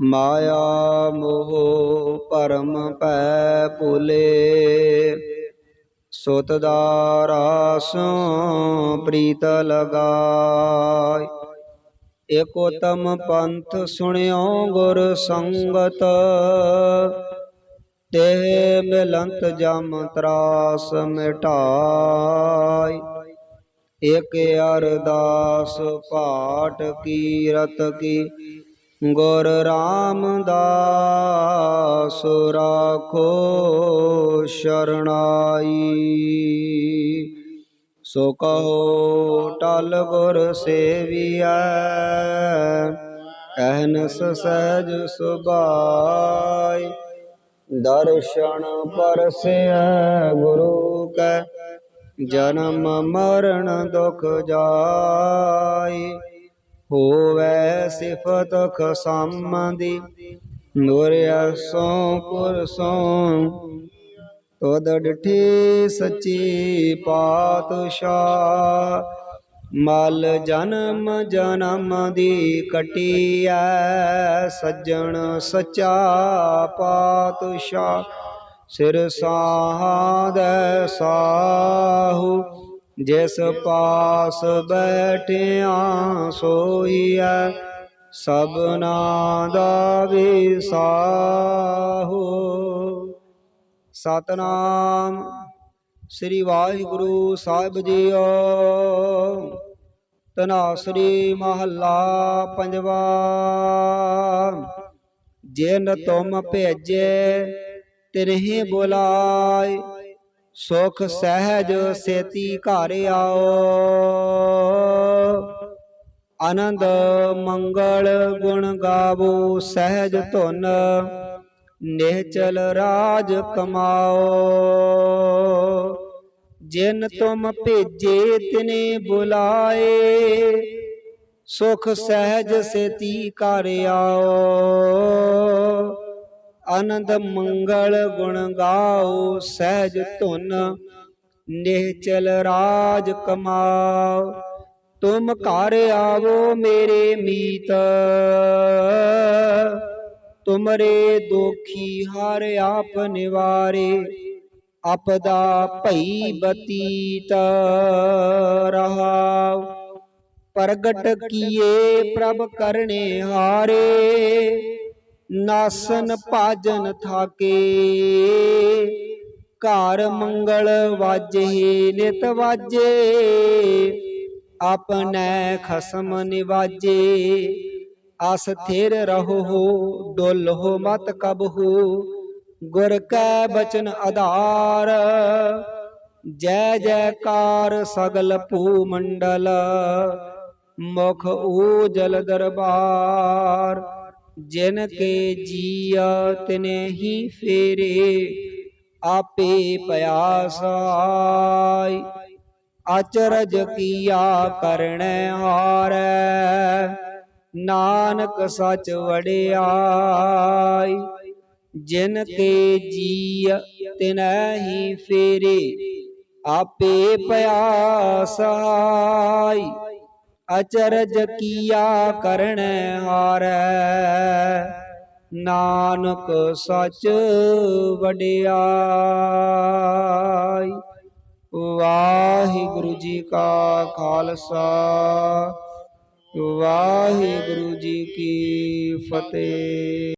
ਮਾਇਆ ਮੋਹ ਭਰਮ ਪੈ ਭੁਲੇ। ਸੁਤ ਦਾ ਰਾਸੋਂ ਪ੍ਰੀਤ ਲਗਾਇ। ਏਕ ਉਤਮ ਪੰਥ ਸੁਣਿਓ ਗੁਰ ਸੰਗਤ। ਤੇ ਮਿਲੰਤ ਜਮ ਤਰਾਸ ਮਿਟਾਈ ਏਕ ਅਰਦਾਸ ਪਾਠ ਕੀਰਤ ਕੀ। ਗੁਰ ਰਾਮਦਾਸ ਰਾਖੋ ਸ਼ਰਣਾਈ। ਸੋ ਕਹੋ ਟਲ ਗੁਰ ਸੇਵੀਐ ਅਹਨਸ ਸਹਿਜ ਸੁਭਾਈ। ਦਰਸ਼ਨ ਪਰਸੈ ਗੁਰੂ ਕੈ, ਜਨਮ ਮਰਨ ਦੁਖ ਜਾਈ। ਹੋਵੈ ਸਿਫਤ ਖਸਮਦੀ ਨੂਰਿਆਸੋਂ ਪੁਰਸੋਂ ਤੋਦ ਡਿਠੀ ਸੱਚੀ ਪਾਤਸ਼ਾਹ। ਮਲ ਜਨਮ ਜਨਮ ਦੀ ਕਟੀਐ ਸੱਜਣ ਸਚਾ ਪਾਤਸ਼ਾਹ। ਸਿਰ ਸਾਹਦੈ ਸਾਹੂ ਜਿਸ ਪਾਸ ਬੈਠਿਆ ਸੋਈਐ, ਸਭਨਾ ਦਾ ਵਿਸਾਹੂ। ਸਤਨਾਮ ਸ੍ਰੀ ਵਾਹਿਗੁਰੂ ਸਾਹਿਬ ਜੀਓ। ਤਨਾਸਰੀ ਮਹੱਲਾ ਪੰਜਵਾ। ਜਿਨ ਤੁਮ ਭੇਜੇ, ਤਿਨਹੀ ਬੁਲਾਏ ਸੁਖ ਸਹਿਜ ਸੇਤੀ ਘਰ ਆਓ। ਆਨੰਦ ਮੰਗਲ ਗੁਣ ਗਾਵੋ, ਸਹਿਜ ਧੁਨ ਨਿਹਚਲ ਰਾਜ ਕਮਾਓ। ਜਿਨ ਤੁਮ ਭੇਜੇ ਤਿਨੇ ਬੁਲਾਏ, ਸੁਖ ਸਹਿਜ ਸੇਤੀ ਘਰ ਆਓ। ਆਨੰਦ ਮੰਗਲ ਗੁਣ ਗਾਓ, ਸਹਿਜ ਧੁਨ, ਨਿਹਚਲ ਰਾਜ ਕਮਾਓ। ਤੁਮ ਘਰ ਆਵੋ ਮੇਰੇ ਮੀਤ, ਤੁਮਰੇ ਦੋਖੀ ਹਰ ਆਪ ਨਿਵਾਰੇ, ਆਪਦਾ ਭਈ ਬਤੀਤ ਰਹਾਉ ਪ੍ਰਗਟ ਕੀਏ ਪ੍ਰਭ ਕਰਨੇ ਹਾਰੇ ਨਾਸਨ ਭਾਜਨ ਥਾਕੇ। ਘਰ ਮੰਗਲ ਵਾਜੇ, ਨਿਤ ਵਾਜੇ। ਆਪਨੈ ਖਸਮ ਨਿਵਾਜੇ। ਅਸ ਥਿਰ ਰਹੋ ਡੋਲਹੁ ਮਤ ਕਬਹੂ ਗੁਰ ਕੈ ਬਚਨ ਆਧਾਰ, ਜੈ ਜੈਕਾਰ ਸਗਲ ਭੂ ਮੰਡਲ। ਮੁਖ ਊਜਲ ਦਰਬਾਰ। ਜਿਨ ਕੇ ਜੀਆ ਤਿਨੇ ਹੀ ਫੇਰੇ, ਆਪੇ ਪਿਆਸਾਈ। ਅਚਰਜ ਕੀਆ ਕਰਣੈ ਹਾਰੈ, ਨਾਨਕ ਸਚ ਵੜਿਆਈ ਜਿਨ ਕੇ ਜੀ ਤਿਨੈ ਹੀ ਫੇਰੇ, ਆਪੇ ਪਿਆਸਾਈ। ਅਚਰਜ ਕੀਆ ਕਰਣੈ ਹਾਰੈ ਨਾਨਕ ਸੱਚ ਵਡਿਆਈ। ਵਾਹਿਗੁਰੂ ਜੀ ਕਾ ਖਾਲਸਾ ਵਾਹਿਗੁਰੂ ਜੀ ਕੀ ਫਤਿਹ।